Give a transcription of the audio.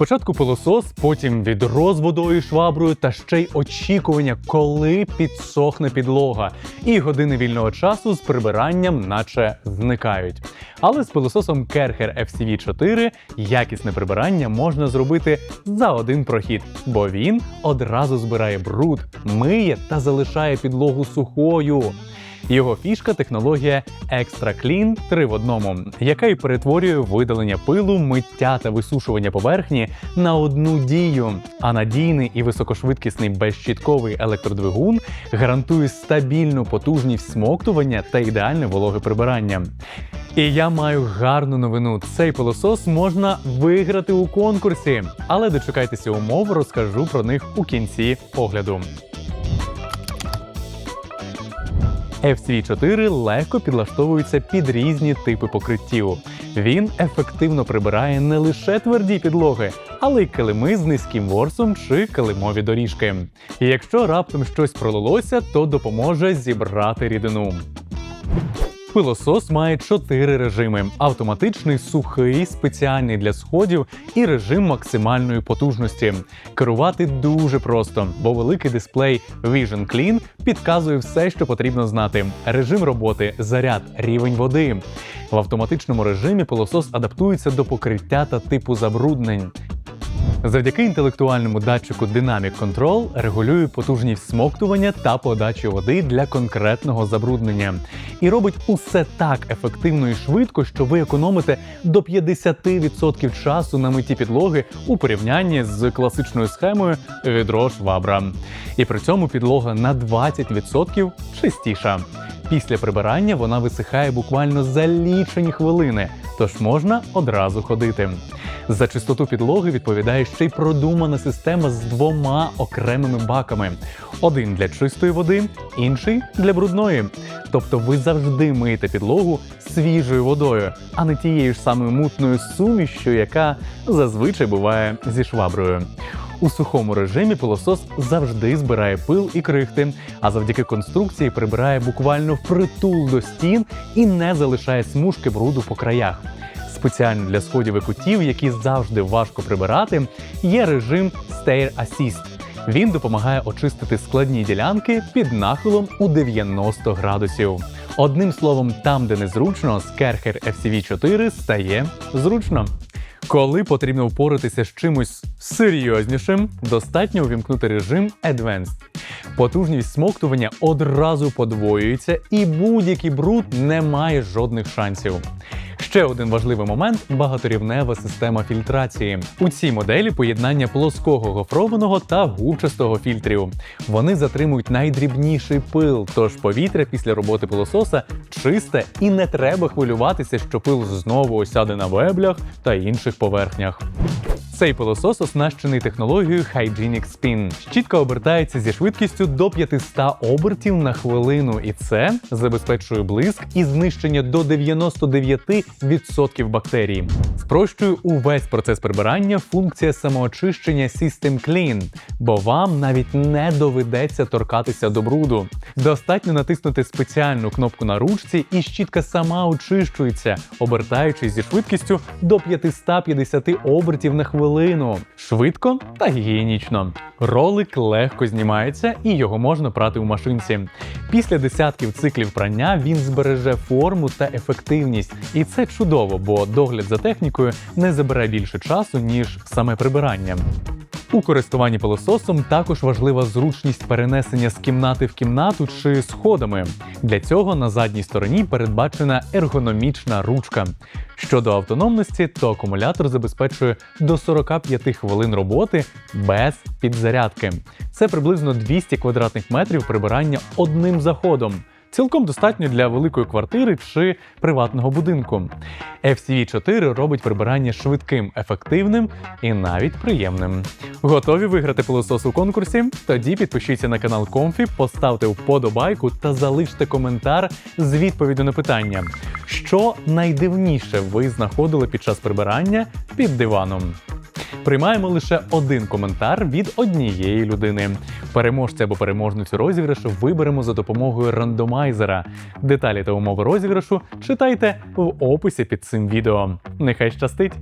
Спочатку пилосос, потім відро з водою шваброю, та ще й очікування, коли підсохне підлога. І години вільного часу з прибиранням, наче зникають. Але з пилососом Kercher FCV 4 якісне прибирання можна зробити за один прохід, бо він одразу збирає бруд, миє та залишає підлогу сухою. Його фішка технологія Extra Clean 3 в одному, яка й перетворює видалення пилу, миття та висушування поверхні на одну дію. А надійний і високошвидкісний безщітковий електродвигун гарантує стабільну потужність смоктування та ідеальне вологе прибирання. І я маю гарну новину. Цей пилосос можна виграти у конкурсі. Але дочекайтеся умов, розкажу про них у кінці огляду. FCV4 легко підлаштовується під різні типи покриттів. Він ефективно прибирає не лише тверді підлоги, але й килими з низьким ворсом чи килимові доріжки. І якщо раптом щось пролилося, то допоможе зібрати рідину. Пилосос має чотири режими: автоматичний, сухий, спеціальний для сходів і режим максимальної потужності. Керувати дуже просто, бо великий дисплей Vision Clean підказує все, що потрібно знати: режим роботи, заряд, рівень води. В автоматичному режимі пилосос адаптується до покриття та типу забруднень. Завдяки інтелектуальному датчику Dynamic Control регулює потужність смоктування та подачі води для конкретного забруднення. І робить усе так ефективно і швидко, що ви економите до 50% часу на митті підлоги у порівнянні з класичною схемою відро швабра. І при цьому підлога на 20% чистіша. Після прибирання вона висихає буквально за лічені хвилини, тож можна одразу ходити. За чистоту підлоги відповідає ще й продумана система з двома окремими баками: один для чистої води, інший для брудної. Тобто ви завжди миєте підлогу свіжою водою, а не тією ж самою мутною сумішю, яка зазвичай буває зі шваброю. У сухому режимі пилосос завжди збирає пил і крихти, а завдяки конструкції прибирає буквально впритул до стін і не залишає смужки бруду по краях. Спеціально для сходів і кутів, які завжди важко прибирати, є режим Stair Assist. Він допомагає очистити складні ділянки під нахилом у 90 градусів. Одним словом, там, де незручно, з Kercher FCV 4 стає зручно. Коли потрібно впоратися з чимось серйознішим, достатньо увімкнути режим Advanced. Потужність смоктування одразу подвоюється, і будь-який бруд не має жодних шансів. Ще один важливий момент багаторівнева система фільтрації. У цій моделі поєднання плоского гофрованого та губчастого фільтрів. Вони затримують найдрібніший пил, тож повітря після роботи пилососа чисте і не треба хвилюватися, що пил знову осяде на веблях та інших поверхнях. Цей пилосос оснащений технологією Hygienic Spin. Щітка обертається зі швидкістю до 500 обертів на хвилину, і це забезпечує блиск і знищення до 99% бактерій. Спрощує увесь процес прибирання функція самоочищення System Clean, бо вам навіть не доведеться торкатися до бруду. Достатньо натиснути спеціальну кнопку на ручці, і щітка сама очищується, обертаючись зі швидкістю до 550 обертів на хвилину. Швидко та гігієнічно. Ролик легко знімається і його можна прати у машинці. Після десятків циклів прання він збереже форму та ефективність. І це чудово, бо догляд за технікою не забере більше часу, ніж саме прибирання. У користуванні пилососом також важлива зручність перенесення з кімнати в кімнату чи сходами. Для цього на задній стороні передбачена ергономічна ручка. Щодо автономності, то акумулятор забезпечує до 45 хвилин роботи без підзарядки. Це приблизно 200 квадратних метрів прибирання одним заходом. Цілком достатньо для великої квартири чи приватного будинку. FCV4 робить прибирання швидким, ефективним і навіть приємним. Готові виграти пилосос у конкурсі? Тоді підпишіться на канал Комфі, поставте вподобайку та залиште коментар з відповіддю на питання, що найдивніше ви знаходили під час прибирання під диваном. Приймаємо лише один коментар від однієї людини. Переможця або переможницю розіграшу виберемо за допомогою рандомайзера. Деталі та умови розіграшу читайте в описі під цим відео. Нехай щастить!